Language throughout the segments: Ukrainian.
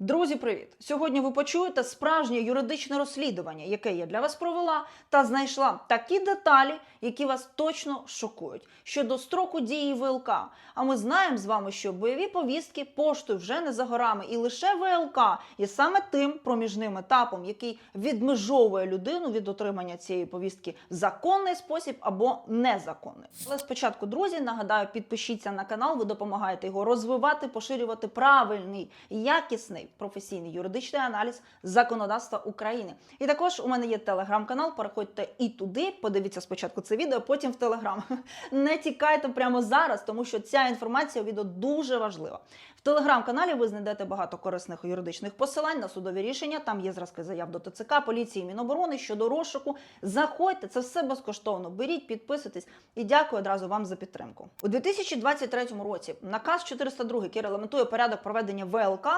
Друзі, привіт! Сьогодні ви почуєте справжнє юридичне розслідування, яке я для вас провела, та знайшла такі деталі, які вас точно шокують щодо строку дії ВЛК. А ми знаємо з вами, що бойові повістки поштою вже не за горами, і лише ВЛК є саме тим проміжним етапом, який відмежовує людину від отримання цієї повістки в законний спосіб або незаконний. Але спочатку, друзі, нагадаю, підпишіться на канал, ви допомагаєте його розвивати, поширювати правильний, якісний професійний юридичний аналіз законодавства України. І також у мене є телеграм-канал. Переходьте і туди. Подивіться спочатку це відео, потім в телеграм. Не тікайте прямо зараз, тому що ця інформація відео дуже важлива. В телеграм-каналі ви знайдете багато корисних юридичних посилань на судові рішення. Там є зразки заяв до ТЦК, поліції, Міноборони щодо розшуку. Заходьте, це все безкоштовно. Беріть, підписуйтесь і дякую одразу вам за підтримку. У 2023 році наказ 402, який регламентує порядок проведення ВЛК,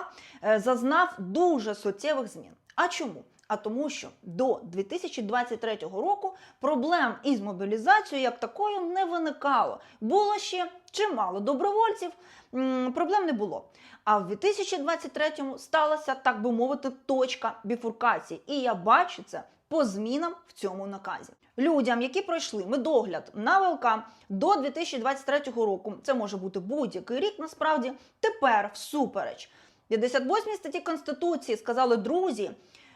е, зазнав дуже суттєвих змін. А чому? А тому, що до 2023 року проблем із мобілізацією як такою не виникало. Було ще чимало добровольців, проблем не було. А в 2023-му сталася, так би мовити, точка біфуркації. І я бачу це по змінам в цьому наказі. Людям, які пройшли медогляд на ВЛК до 2023 року, це може бути будь-який рік, насправді, тепер всупереч 58 статті Конституції сказали друзі.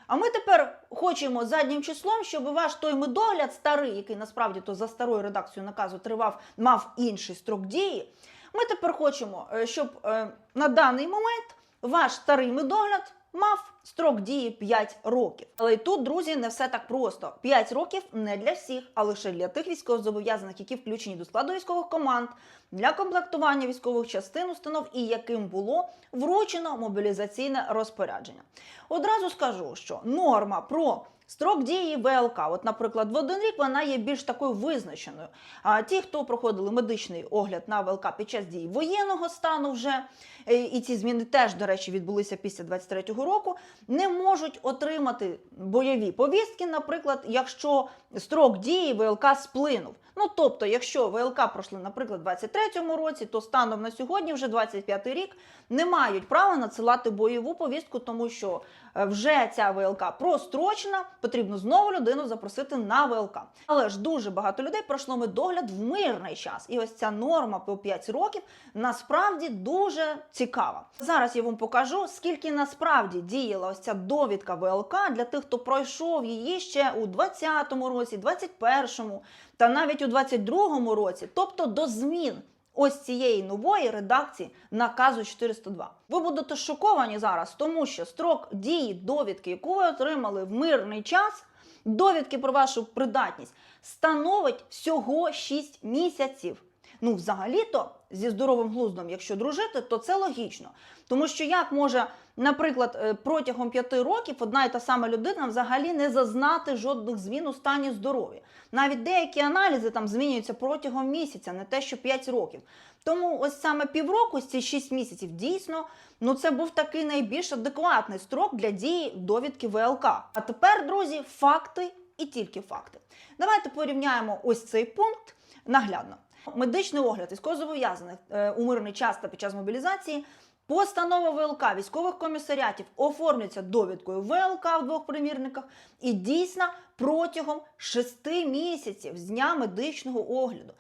А ми тепер хочемо заднім числом, щоб ваш той медогляд старий, який насправді то за старою редакцією наказу тривав, мав інший строк дії. Ми тепер хочемо, е, щоб е, на даний момент ваш старий медогляд мав строк дії 5 років. Але й тут, друзі, не все так просто. 5 років не для всіх, а лише для тих військовозобов'язаних, які включені до складу військових команд, для комплектування військових частин установ і яким було вручено мобілізаційне розпорядження. Одразу скажу, що норма про Строк дії ВЛК, от, наприклад, в один рік вона є більш такою визначеною. А ті, хто проходили медичний огляд на ВЛК під час дії воєнного стану, вже е, і ці зміни теж, до речі, відбулися після 23-го року, не можуть отримати бойові повістки, наприклад, якщо строк дії ВЛК сплинув. Ну тобто, якщо ВЛК пройшли, наприклад, в 23-му році, то станом на сьогодні, вже 25-й рік, не мають права надсилати бойову повістку, тому що вже ця ВЛК прострочена, потрібно знову людину запросити на ВЛК. Але ж дуже багато людей пройшло медогляд в мирний час. І ось ця норма по 5 років насправді дуже цікава. Зараз я вам покажу, скільки насправді діяла ось ця довідка ВЛК для тих, хто пройшов її ще у 20-му році, 21-му та навіть у 22-му році, тобто до змін ось цієї нової редакції наказу 402. Ви будете шоковані зараз, тому що строк дії довідки, яку ви отримали в мирний час, довідки про вашу придатність, становить всього 6 місяців. Ну, взагалі-то, зі здоровим глуздом, якщо дружити, то це логічно. Тому що як може, наприклад, е, протягом п'яти років одна і та сама людина взагалі не зазнати жодних змін у стані здоров'я. Навіть деякі аналізи там змінюються протягом місяця, не те, що 5 років. Тому ось саме півроку, ці 6 місяців, дійсно, ну це був такий найбільш адекватний строк для дії довідки ВЛК. А тепер, друзі, факти і тільки факти. Давайте порівняємо ось цей пункт наглядно. Медичний огляд військовозобов'язаних е, у мирний час та під час мобілізації. Постанова ВЛК військових комісаріатів оформлюється довідкою ВЛК в двох примірниках і дійсна протягом 6 місяців з дня медичного огляду.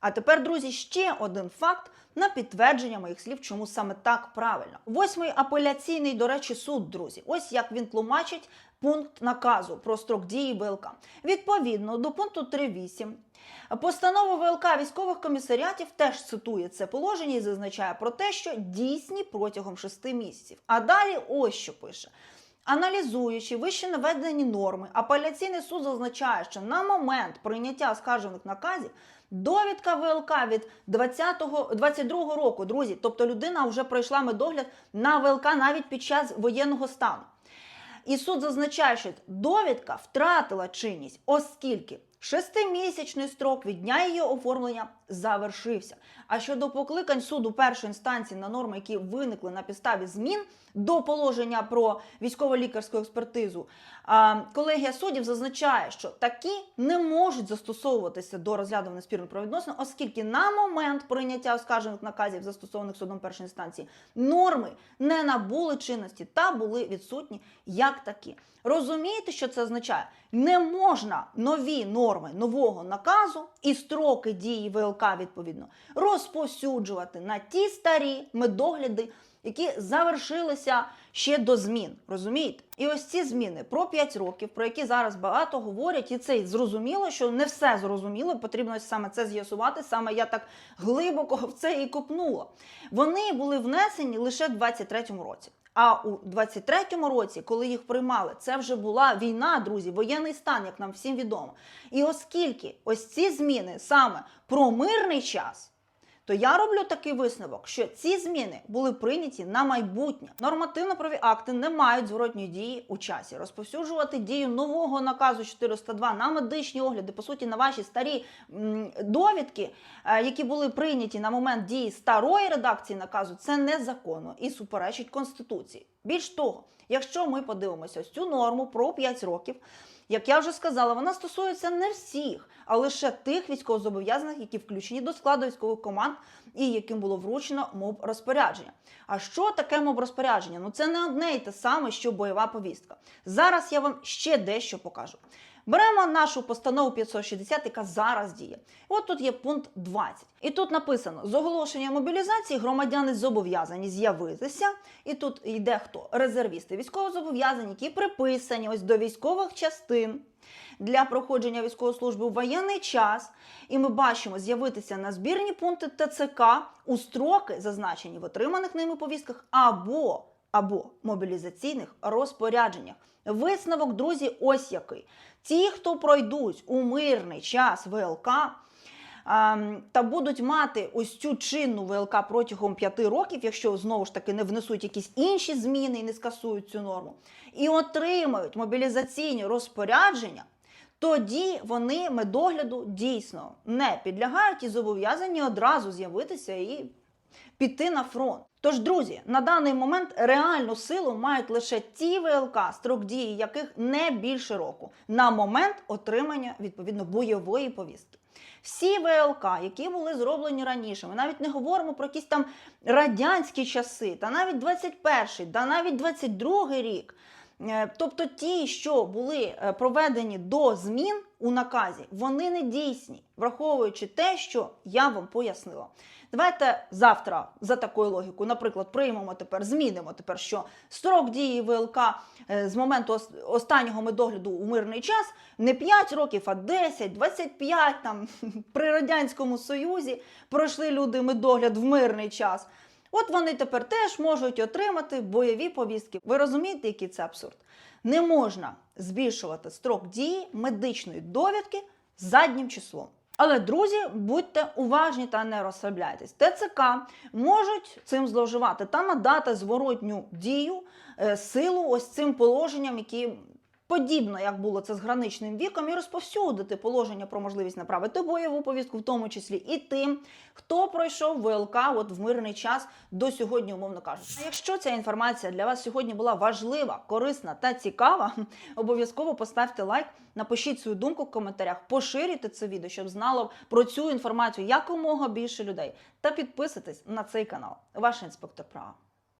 А тепер, друзі, ще один факт на підтвердження моїх слів, чому саме так правильно. Восьмий апеляційний, до речі, суд, друзі. Ось як він тлумачить пункт наказу про строк дії ВЛК. Відповідно до пункту 3.8 Постанова ВЛК військових комісаріатів теж цитує це положення і зазначає про те, що дійсні протягом 6 місяців. А далі ось що пише. Аналізуючи вище наведені норми, апеляційний суд зазначає, що на момент прийняття оскаржених наказів довідка ВЛК від 20-го 22-го року, друзі, тобто людина вже пройшла медогляд на ВЛК навіть під час воєнного стану. І суд зазначає, що довідка втратила чинність, оскільки шестимісячний строк від дня її оформлення завершився. А щодо покликань суду першої інстанції на норми, які виникли на підставі змін до положення про військово-лікарську експертизу, колегія суддів зазначає, що такі не можуть застосовуватися до розгляду неспірних правовідносин, оскільки на момент прийняття оскаржених наказів, застосованих судом першої інстанції, норми не набули чинності та були відсутні як такі. Розумієте, що це означає? Не можна нові норми нового наказу і строки дії ВЛК відповідно розповсюджувати на ті старі медогляди, які завершилися ще до змін. Розумієте? І ось ці зміни про 5 років, про які зараз багато говорять, і це зрозуміло, що не все зрозуміло. Потрібно саме це з'ясувати. Саме я так глибоко в це і копнула. Вони були внесені лише в 23-му році. А у 23-му році, коли їх приймали, це вже була війна, друзі, воєнний стан, як нам всім відомо. І оскільки ось ці зміни саме про мирний час, то я роблю такий висновок, що ці зміни були прийняті на майбутнє. Нормативно-праві акти не мають зворотньої дії у часі. Розповсюджувати дію нового наказу 402 на медичні огляди, по суті, на ваші старі довідки, е, які були прийняті на момент дії старої редакції наказу, це незаконно і суперечить конституції. Більш того, якщо ми подивимося цю норму про 5 років. Як я вже сказала, вона стосується не всіх, а лише тих військовозобов'язаних, які включені до складу військових команд і яким було вручено моб розпорядження. А що таке моб розпорядження? Ну це не одне і те саме, що бойова повістка. Зараз я вам ще дещо покажу. Беремо нашу постанову 560, яка зараз діє. От тут є пункт 20. І тут написано: з оголошення мобілізації громадяни зобов'язані з'явитися. І тут йде хто? Резервісти, військовозобов'язані, які приписані ось до військових частин для проходження військової служби у воєнний час. І ми бачимо з'явитися на збірні пункти ТЦК у строки, зазначені в отриманих ними повістках, або або мобілізаційних розпорядженнях. Висновок, друзі, ось який. Ті, хто пройдуть у мирний час ВЛК ем, та будуть мати ось цю чинну ВЛК протягом п'яти років, якщо знову ж таки не внесуть якісь інші зміни і не скасують цю норму, і отримають мобілізаційні розпорядження. Тоді вони медогляду дійсно не підлягають і зобов'язані одразу з'явитися і піти на фронт. Тож, друзі, на даний момент реальну силу мають лише ті ВЛК, строк дії яких не більше року, на момент отримання відповідно бойової повістки. Всі ВЛК, які були зроблені раніше, ми навіть не говоримо про якісь там радянські часи, та навіть 21-й, та навіть 22-й рік. Е, Тобто ті, що були е, проведені до змін у наказі, вони не дійсні, враховуючи те, що я вам пояснила. Давайте завтра за такою логікою, наприклад, приймемо тепер, змінимо тепер, що строк дії ВЛК е, з моменту останнього медогляду у мирний час не 5 років, а 10, 25, там при радянському союзі пройшли люди медогляд в мирний час. От вони тепер теж можуть отримати бойові повістки. Ви розумієте, який це абсурд? Не можна збільшувати строк дії медичної довідки заднім числом. Але, друзі, будьте уважні та не розслабляйтесь. ТЦК можуть цим зловживати та надати зворотню дію, е, силу ось цим положенням, які подібно як було це з граничним віком, і розповсюдити положення про можливість направити бойову повістку, в тому числі і тим, хто пройшов ВЛК от в мирний час до сьогодні, умовно кажучи. А якщо ця інформація для вас сьогодні була важлива, корисна та цікава, обов'язково поставте лайк, напишіть свою думку в коментарях, поширюйте це відео, щоб знало про цю інформацію якомога більше людей. Та підписуйтесь на цей канал. Ваш інспектор права.